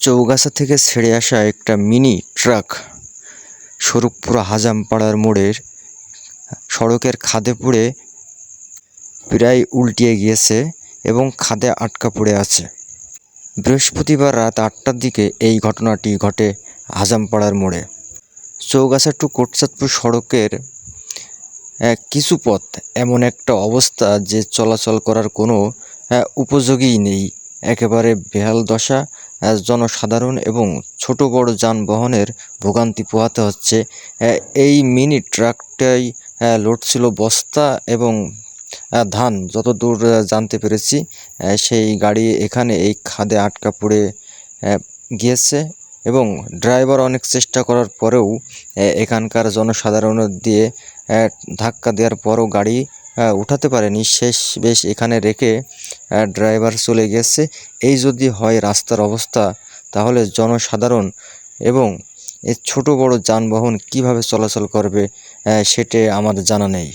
চৌগাছা থেকে ছেড়ে আসা একটা মিনি ট্রাক স্বরূপপুরা হাজামপাড়ার মোড়ের সড়কের খাদে পড়ে প্রায় উল্টিয়ে গিয়েছে এবং খাদে আটকা পড়ে আছে। বৃহস্পতিবার রাত আটটার দিকে এই ঘটনাটি ঘটে হাজামপাড়ার মোড়ে। চৌগাছা টু কোটচাঁদপুর সড়কের কিছু পথ এমন একটা অবস্থা যে চলাচল করার কোনো উপযোগী নেই। একেবারে বেহাল দশা জনসাধারণ এবং ছোট বড় যানবাহনের ভোগান্তি পোহাতে হচ্ছে। এই মিনি ট্রাকটাই লোড ছিল বস্তা এবং ধান। যত দূর জানতে পেরেছি সেই গাড়ি এখানে এই খাদে আটকা পড়ে গিয়েছে এবং ড্রাইভার অনেক চেষ্টা করার পরেও এখানকার জনসাধারণের দিয়ে ধাক্কা দেওয়ার পরও গাড়ি উঠাতে পারেনি। শেষ বেশ এখানে রেখে ড্রাইভার চলে গেছে। এই যদি হয় রাস্তার অবস্থা, তাহলে জনসাধারণ এবং এ ছোট বড় যানবাহন কীভাবে চলাচল করবে সেটা আমার জানা নেই।